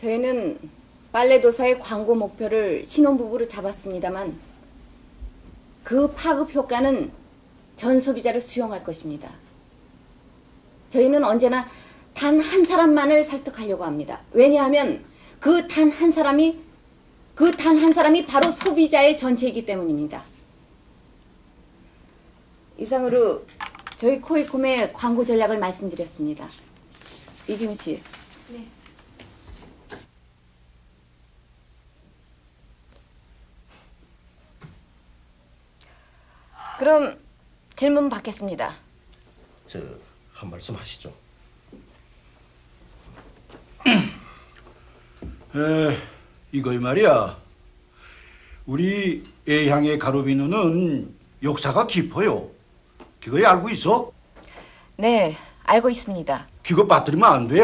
저희는 빨래도사의 광고 목표를 신혼부부로 잡았습니다만 그 파급 효과는 전 소비자를 수용할 것입니다. 저희는 언제나 단 한 사람만을 설득하려고 합니다. 왜냐하면 그 단 한 사람이 그 단 한 사람이 바로 소비자의 전체이기 때문입니다. 이상으로 저희 코이콤의 광고 전략을 말씀드렸습니다. 이지훈 씨. 네. 그럼 질문 받겠습니다. 저 한 말씀 하시죠. 에, 이거 말이야. 우리 애향의 가루비누는 역사가 깊어요. 그거 알고 있어? 네, 알고 있습니다. 그거 빠뜨리면 안 돼.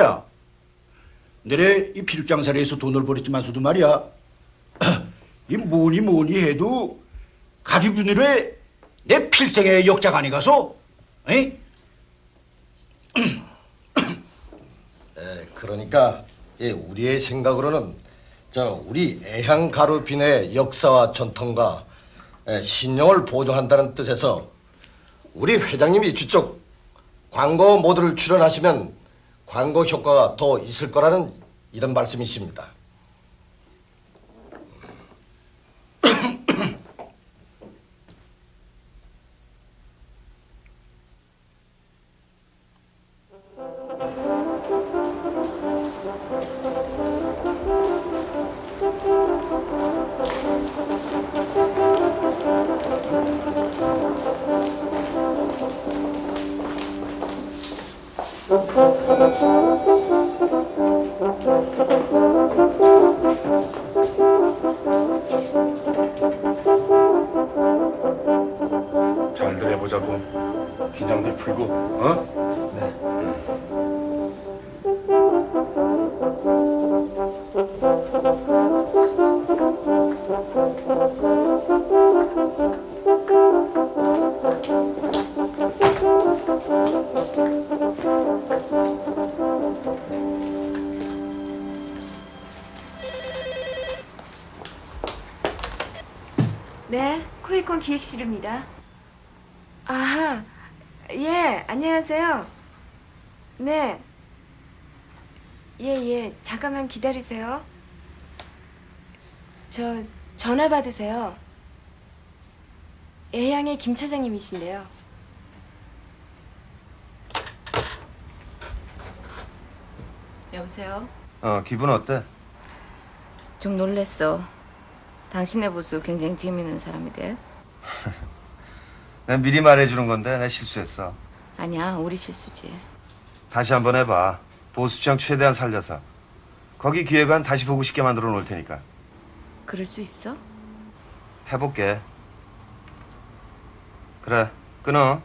내래 이 피륙장사리에서 돈을 벌었지만서도 말이야. 이 뭐니 뭐니 해도 가루비누에 내 필생의 역자가 아니가서, 에이? 에, 그러니까 예, 우리의 생각으로는 저 우리 애향 가루빈의 역사와 전통과 에, 신용을 보존한다는 뜻에서 우리 회장님이 주쪽 광고 모드를 출연하시면 광고 효과가 더 있을 거라는 이런 말씀이십니다. Gracias. 네, 코이콘 기획실입니다. 아, 예, 안녕하세요. 네. 예, 예, 잠깐만 기다리세요. 저 전화 받으세요. 예향의 김 차장님이신데요. 여보세요? 어, 기분 어때? 좀 놀랬어. 당신의 보수 굉장히 재미있는 사람이대. 난 미리 말해주는 건데 내 실수했어. 아니야, 우리 실수지. 다시 한번 해봐. 보수 취향 최대한 살려서. 거기 기획안 다시 보고 싶게 만들어 놓을 테니까. 그럴 수 있어? 해볼게. 그래, 끊어.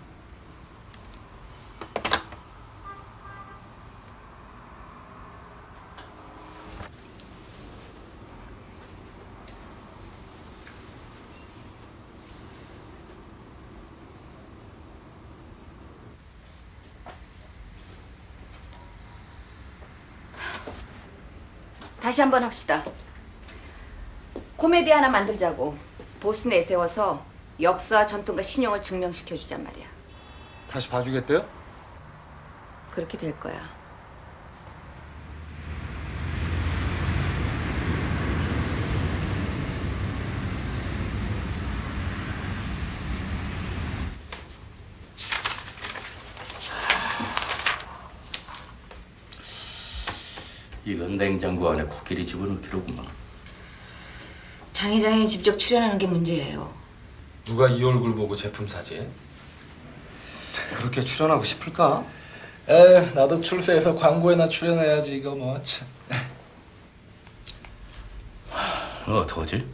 다시 한번 합시다. 코미디 하나 만들자고. 보스 내세워서 역사, 전통과 신용을 증명시켜주잔 말이야. 다시 봐주겠대요? 그렇게 될 거야. 이건 냉장고 안에 코끼리 집어넣기로구만. 장 회장이 직접 출연하는 게 문제예요. 누가 이 얼굴 보고 제품 사지? 그렇게 출연하고 싶을까? 에 나도 출세해서 광고에나 출연해야지 이거 뭐 참. 어떡하지?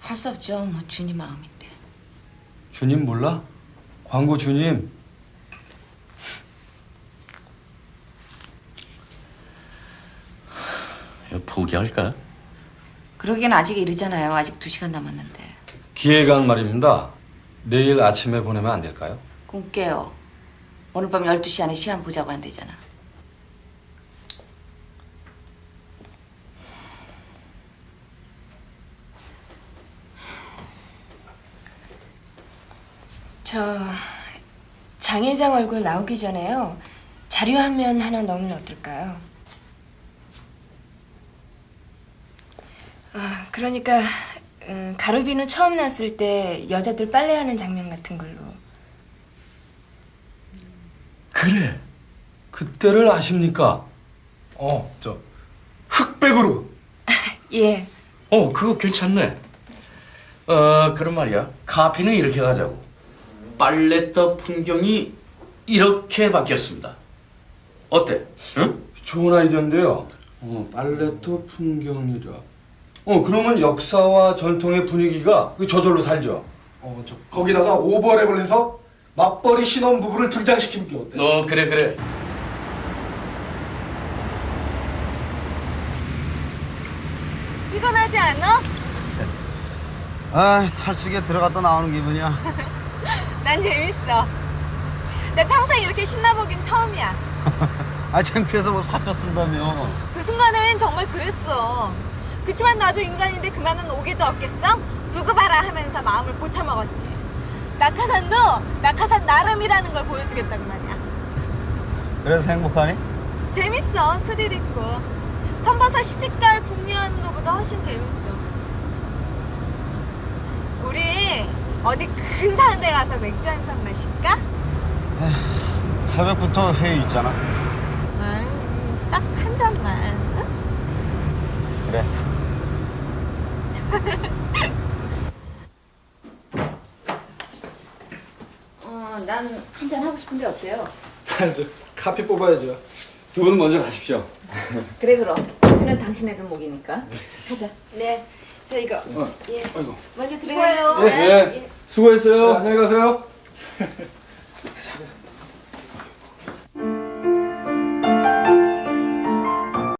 할 수 없죠. 뭐 주님 마음인데. 주님 몰라? 광고 주님 포기할까? 그러기엔 아직 이르잖아요. 아직 두 시간 남았는데. 기획안 말입니다. 내일 아침에 보내면 안 될까요? 꿈 깨요. 오늘 밤 12시 안에 시간 보자고 한대잖아. 저, 장 회장 얼굴 나오기 전에요. 자료 한 면 하나 넣으면 어떨까요? 아, 그러니까 음, 가루비누 처음 났을 때 여자들 빨래하는 장면 같은 걸로. 그래. 그때를 아십니까? 어, 저 흑백으로. 예. 어, 그거 괜찮네. 어, 그런 말이야. 카피는 이렇게 가자고. 빨래터 풍경이 이렇게 바뀌었습니다. 어때? 응? 좋은 아이디어인데요. 어, 빨래터 풍경이라. 어, 그러면 역사와 전통의 분위기가 그 저절로 살죠. 어, 저 거기다가 오버랩을 해서 맞벌이 신혼 부부를 등장시키는 게 어때? 어, 그래, 그래. 피곤하지 않아? 아 탈수기에 들어갔다 나오는 기분이야 난 재밌어. 내 평생 이렇게 신나보긴 처음이야. 아 창피해서 뭐 사표 쓴다며 그 순간엔 정말 그랬어. 그치만 나도 인간인데 그만은 오기도 없겠어? 두고 봐라 하면서 마음을 고쳐먹었지. 낙하산도 낙하산 나름이라는 걸 보여주겠다고 말이야. 그래서 행복하니? 재밌어, 스릴 있고. 선버섯 시집갈 궁리하는 것보다 훨씬 재밌어. 우리 어디 근사한 데 가서 맥주 한 잔 마실까? 새벽부터 회의 있잖아 딱한 잔만. 응? 그래 어, 난 한 잔 하고 싶은데 어때요? 저 카피 뽑아야죠. 두 분 먼저 가십시오. 그래 그럼. 표는 당신의 등목이니까. 가자. 네. 저 이거 예. 아이고. 먼저 들어가겠습니다. 예, 예. 수고했어요. 안녕히 가세요.